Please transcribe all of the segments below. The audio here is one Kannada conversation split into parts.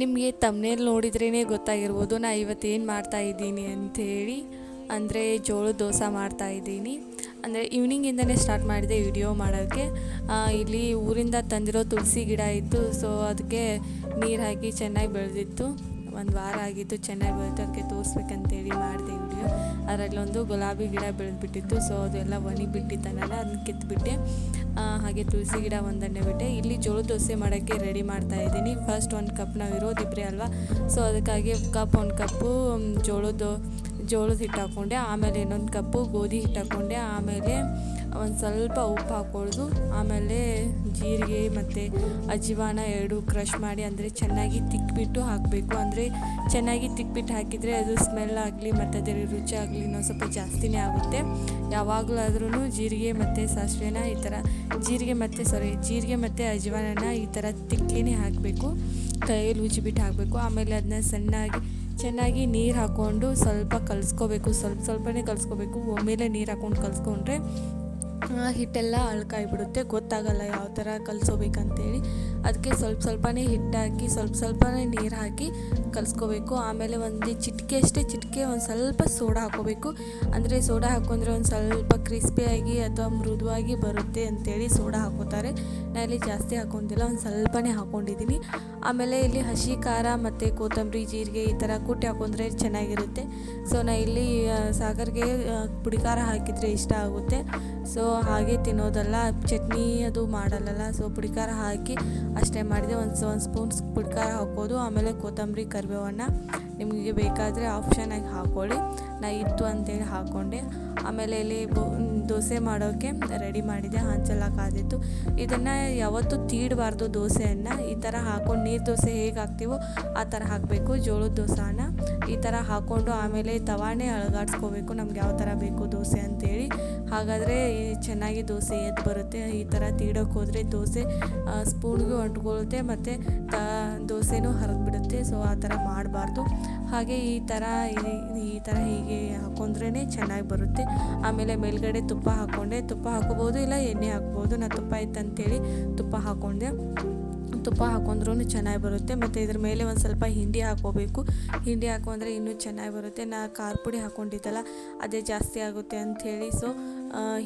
ನಿಮಗೆ ತಮ್ಮನೇಲಿ ನೋಡಿದ್ರೇ ಗೊತ್ತಾಗಿರ್ಬೋದು, ನಾ ಇವತ್ತು ಏನು ಮಾಡ್ತಾ ಇದ್ದೀನಿ ಅಂಥೇಳಿ. ಅಂದರೆ ಜೋಳದ ದೋಸೆ ಮಾಡ್ತಾ ಇದ್ದೀನಿ. ಅಂದರೆ ಈವ್ನಿಂಗಿಂದನೇ ಸ್ಟಾರ್ಟ್ ಮಾಡಿದೆ ವಿಡಿಯೋ ಮಾಡೋಕ್ಕೆ. ಇಲ್ಲಿ ಊರಿಂದ ತಂದಿರೋ ತುಳಸಿ ಗಿಡ ಇತ್ತು ಸೊ ಅದಕ್ಕೆ ನೀರು ಹಾಕಿ ಚೆನ್ನಾಗಿ ಬೆಳೆದಿತ್ತು. ಒಂದು ವಾರ ಆಗಿತ್ತು ಚೆನ್ನಾಗಿ ಬೆಳೆದು ಅದಕ್ಕೆ ತೋರಿಸ್ಬೇಕಂತೇಳಿ ಮಾಡಿದೆ ವಿಡಿಯೋ ಅದರಲ್ಲೊಂದು ಗುಲಾಬಿ ಗಿಡ ಬೆಳೆದ್ಬಿಟ್ಟಿತ್ತು ಸೊ ಅದೆಲ್ಲ ಒಣಗಿಬಿಟ್ಟಿತ್ತನಲ್ಲ, ಅದನ್ನ ಕಿತ್ಬಿಟ್ಟೆ. ಹಾಗೆ ತುಳಸಿ ಗಿಡ ಒಂದನ್ನೇ ಬಿಟ್ಟೆ. ಇಲ್ಲಿ ಜೋಳದ ದೋಸೆ ಮಾಡೋಕ್ಕೆ ರೆಡಿ ಮಾಡ್ತಾ ಇದ್ದೀನಿ. ಫಸ್ಟ್ ಒಂದು ಕಪ್ ನಾವು ಇರೋದಿಬ್ಬರೇ ಅಲ್ವಾ? ಸೊ ಅದಕ್ಕಾಗಿ ಕಪ್ ಒಂದು ಕಪ್ಪು ಜೋಳದ ಜೋಳದ ಹಿಟ್ಟು ಹಾಕ್ಕೊಂಡೆ ಆಮೇಲೆ ಇನ್ನೊಂದು ಕಪ್ಪು ಗೋಧಿ ಹಿಟ್ಟು ಹಾಕ್ಕೊಂಡೆ ಆಮೇಲೆ ಒಂದು ಸ್ವಲ್ಪ ಉಪ್ಪು ಹಾಕ್ಕೊಳ್ಳೋದು ಆಮೇಲೆ ಜೀರಿಗೆ ಮತ್ತು ಅಜಿವಾನ ಎರಡು ಕ್ರಷ್ ಮಾಡಿ, ಅಂದರೆ ಚೆನ್ನಾಗಿ ತಿಕ್ಬಿಟ್ಟು ಹಾಕಬೇಕು. ಅಂದರೆ ಚೆನ್ನಾಗಿ ತಿಕ್ಬಿಟ್ಟು ಹಾಕಿದರೆ ಅದು ಸ್ಮೆಲ್ ಆಗಲಿ, ಮತ್ತು ಅದರ ರುಚಿ ಆಗಲಿ ಇನ್ನೊಂದು ಸ್ವಲ್ಪ ಜಾಸ್ತಿನೇ ಆಗುತ್ತೆ. ಯಾವಾಗಲಾದ್ರೂ ಜೀರಿಗೆ ಮತ್ತು ಸಾಸಿವೆನ ಈ ಥರ ಜೀರಿಗೆ ಮತ್ತು ಸಾರಿ ಜೀರಿಗೆ ಮತ್ತು ಅಜ್ವಾನನ ಈ ಥರ ತಿಕ್ಕೇನೆ ಹಾಕಬೇಕು. ಕೈಯಲ್ಲಿ ಉಜ್ಜಿಬಿಟ್ಟು ಹಾಕಬೇಕು. ಆಮೇಲೆ ಅದನ್ನ ಸಣ್ಣಾಗಿ ಚೆನ್ನಾಗಿ ನೀರು ಹಾಕ್ಕೊಂಡು ಸ್ವಲ್ಪ ಕಲಿಸ್ಕೋಬೇಕು, ಸ್ವಲ್ಪ ಸ್ವಲ್ಪನೇ ಕಲಿಸ್ಕೋಬೇಕು. ಒಮ್ಮೆಲೆ ನೀರು ಹಾಕ್ಕೊಂಡು ಕಲಿಸ್ಕೊಂಡ್ರೆ ಹಿಟ್ಟೆಲ್ಲ ಅಳ್ಕಾಯ್ಬಿಡುತ್ತೆ. ಗೊತ್ತಾಗಲ್ಲ ಯಾವ ಥರ ಕಲಿಸೋಬೇಕಂತೇಳಿ ಅದಕ್ಕೆ ಸ್ವಲ್ಪ ಸ್ವಲ್ಪನೇ ಹಿಟ್ಟಾಕಿ ಸ್ವಲ್ಪ ಸ್ವಲ್ಪನೇ ನೀರು ಹಾಕಿ ಕಲಿಸ್ಕೋಬೇಕು. ಆಮೇಲೆ ಒಂದು ಚಿಟಿಕೆ ಅಷ್ಟೇ, ಚಿಟಿಕೆ ಒಂದು ಸ್ವಲ್ಪ ಸೋಡಾ ಹಾಕೋಬೇಕು ಅಂದರೆ ಸೋಡಾ ಹಾಕೊಂಡ್ರೆ ಒಂದು ಸ್ವಲ್ಪ ಕ್ರಿಸ್ಪಿಯಾಗಿ ಅಥವಾ ಮೃದುವಾಗಿ ಬರುತ್ತೆ ಅಂತೇಳಿ ಸೋಡಾ ಹಾಕೋತಾರೆ ನಾನು ಇಲ್ಲಿ ಜಾಸ್ತಿ ಹಾಕೊಂಡಿಲ್ಲ, ಒಂದು ಸ್ವಲ್ಪನೇ ಹಾಕ್ಕೊಂಡಿದ್ದೀನಿ ಆಮೇಲೆ ಇಲ್ಲಿ ಹಸಿ ಖಾರ ಮತ್ತು ಕೊತ್ತಂಬರಿ, ಜೀರಿಗೆ ಈ ಥರ ಕುಟ್ಟಿ ಹಾಕೊಂಡ್ರೆ ಚೆನ್ನಾಗಿರುತ್ತೆ. ಸೊ ನಾ ಇಲ್ಲಿ ಸಾಗರ್ಗೆ ಪುಡಿ ಖಾರ ಹಾಕಿದರೆ ಇಷ್ಟ ಆಗುತ್ತೆ. ಸೊ ಹಾಗೆ ತಿನ್ನೋದಲ್ಲ, ಚಟ್ನಿ ಅದು ಮಾಡಲ್ಲಲ್ಲ. ಸೊ ಪುಡಿ ಖಾರ ಹಾಕಿ ಅಷ್ಟೇ ಮಾಡಿದೆ. ಒಂದು ಒಂದು ಸ್ಪೂನ್ ಪುಡಿ ಖಾರ ಹಾಕೋದು. ಆಮೇಲೆ ಕೊತ್ತಂಬರಿ ಕರಿಬೇವನ್ನ ನಿಮಗೆ ಬೇಕಾದರೆ ಆಗಿ ಹಾಕ್ಕೊಳ್ಳಿ ನಾ ಇತ್ತು ಅಂತೇಳಿ ಹಾಕ್ಕೊಂಡೆ ಆಮೇಲೆ ಇಲ್ಲಿ ದೋಸೆ ಮಾಡೋಕ್ಕೆ ರೆಡಿ ಮಾಡಿದೆ. ಹಂಚಲಾಕಾದಿತ್ತು ಇದನ್ನು ಯಾವತ್ತೂ ತೀಡಬಾರ್ದು ದೋಸೆಯನ್ನು. ಈ ಥರ ಹಾಕ್ಕೊಂಡು ನೀರು ದೋಸೆ ಹೇಗೆ ಹಾಕ್ತೀವೋ ಆ ಥರ ಹಾಕಬೇಕು. ಜೋಳದ ದೋಸಾನ ಈ ಥರ ಹಾಕ್ಕೊಂಡು ಆಮೇಲೆ ತವಾಣೆ ಅಳಗಾಡ್ಸ್ಕೋಬೇಕು. ನಮ್ಗೆ ಯಾವ ಥರ ಬೇಕು ದೋಸೆ ಅಂತೇಳಿ. ಹಾಗಾದರೆ ಈ ಚೆನ್ನಾಗಿ ದೋಸೆ ಎದ್ದು ಬರುತ್ತೆ. ಈ ಥರ ತೀಡೋಕೆ ಹೋದರೆ ದೋಸೆ ಸ್ಪೂನ್ಗೆ ಅಂಟ್ಕೊಳ್ಳುತ್ತೆ ಮತ್ತು ತ, ದೋಸೆನೂ ಹರಿದ್ಬಿಡುತ್ತೆ ಸೊ ಆ ಥರ ಮಾಡಬಾರ್ದು. ಹಾಗೆ ಈ ಥರ ಈ ಥರ ಹೀಗೆ ಹಾಕೊಂಡ್ರೇ ಚೆನ್ನಾಗಿ ಬರುತ್ತೆ. ಆಮೇಲೆ ಮೇಲ್ಗಡೆ ತುಪ್ಪ ಹಾಕ್ಕೊಂಡೆ ತುಪ್ಪ ಹಾಕೋಬೋದು ಇಲ್ಲ ಎಣ್ಣೆ ಹಾಕ್ಬೋದು. ನಾನು ತುಪ್ಪ ಇತ್ತಂತೇಳಿ ತುಪ್ಪ ಹಾಕ್ಕೊಂಡೆ ತುಪ್ಪ ಹಾಕೊಂಡ್ರೂ ಚೆನ್ನಾಗಿ ಬರುತ್ತೆ. ಮತ್ತು ಇದ್ರ ಮೇಲೆ ಒಂದು ಸ್ವಲ್ಪ ಹಿಂಡಿ ಹಾಕೋಬೇಕು ಹಿಂಡಿ ಹಾಕೊಂಡ್ರೆ ಇನ್ನೂ ಚೆನ್ನಾಗಿ ಬರುತ್ತೆ. ನಾ ಖಾರ ಪುಡಿ ಹಾಕ್ಕೊಂಡಿದ್ದಲ್ಲ ಅದೇ ಜಾಸ್ತಿ ಆಗುತ್ತೆ ಅಂಥೇಳಿ ಸೊ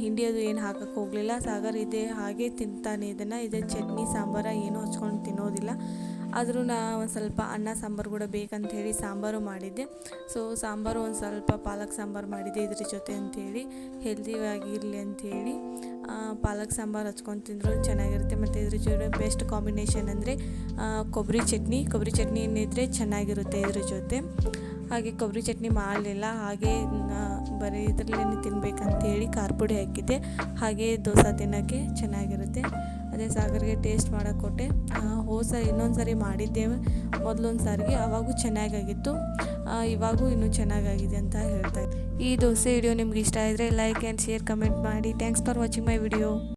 ಹಿಂಡಿ ಅದು ಏನು ಹಾಕಕ್ಕೆ ಹೋಗಲಿಲ್ಲ. ಸಾಗರ್ ಇದೆ ಹಾಗೆ ತಿಂತಾನೆ. ಇದನ್ನು, ಇದೇ ಚಟ್ನಿ, ಸಾಂಬಾರ, ಏನೂ ಹಚ್ಕೊಂಡು ತಿನ್ನೋದಿಲ್ಲ. ಆದರೂ ನಾ ಒಂದು ಸ್ವಲ್ಪ ಅನ್ನ, ಸಾಂಬಾರು ಕೂಡ ಬೇಕಂತ ಹೇಳಿ ಸಾಂಬಾರು ಮಾಡಿದ್ದೆ. ಸೊ ಸಾಂಬಾರು ಒಂದು ಸ್ವಲ್ಪ ಪಾಲಕ್ ಸಾಂಬಾರು ಮಾಡಿದ್ದೆ ಇದ್ರ ಜೊತೆ ಅಂಥೇಳಿ ಹೆಲ್ದಿಯಾಗಿರಲಿ ಅಂಥೇಳಿ ಪಾಲಕ್ ಸಾಂಬಾರು ಹಚ್ಕೊಂಡು ತಿಂದರು ಚೆನ್ನಾಗಿರುತ್ತೆ. ಮತ್ತು ಇದ್ರ ಜೊತೆ ಬೆಸ್ಟ್ ಕಾಂಬಿನೇಷನ್ ಅಂದರೆ ಕೊಬ್ಬರಿ ಚಟ್ನಿ. ಕೊಬ್ಬರಿ ಚಟ್ನಿ ಏನಿದ್ರೆ ಚೆನ್ನಾಗಿರುತ್ತೆ ಇದ್ರ ಜೊತೆ. ಹಾಗೆ ಕೊಬ್ಬರಿ ಚಟ್ನಿ ಮಾಡಲಿಲ್ಲ. ಹಾಗೆ ಬರೀ ಇದರಲ್ಲೇ ತಿನ್ಬೇಕಂತೇಳಿ ಖಾರ ಪುಡಿ ಹಾಕಿದ್ದೆ. ಹಾಗೆ ದೋಸೆ ತಿನ್ನೋಕ್ಕೆ ಚೆನ್ನಾಗಿರುತ್ತೆ. ಅದೇ ಸಾಗರ್ಗೆ ಟೇಸ್ಟ್ ಮಾಡೋಕೆ ಕೊಟ್ಟೆ. ಹೋದ ಸರಿ ಇನ್ನೊಂದು ಸರಿ ಮಾಡಿದ್ದೇವೆ. ಮೊದಲೊಂದು ಸಾರಿಗೆ ಅವಾಗೂ ಚೆನ್ನಾಗಾಗಿತ್ತು. ಇವಾಗೂ ಇನ್ನೂ ಚೆನ್ನಾಗಾಗಿದೆ ಅಂತ ಹೇಳ್ತಾ ಈ ದೋಸೆ ವಿಡಿಯೋ ನಿಮ್ಗೆ ಇಷ್ಟ ಆದರೆ ಲೈಕ್ ಆ್ಯಂಡ್ ಶೇರ್ ಕಮೆಂಟ್ ಮಾಡಿ. Thanks for watching my video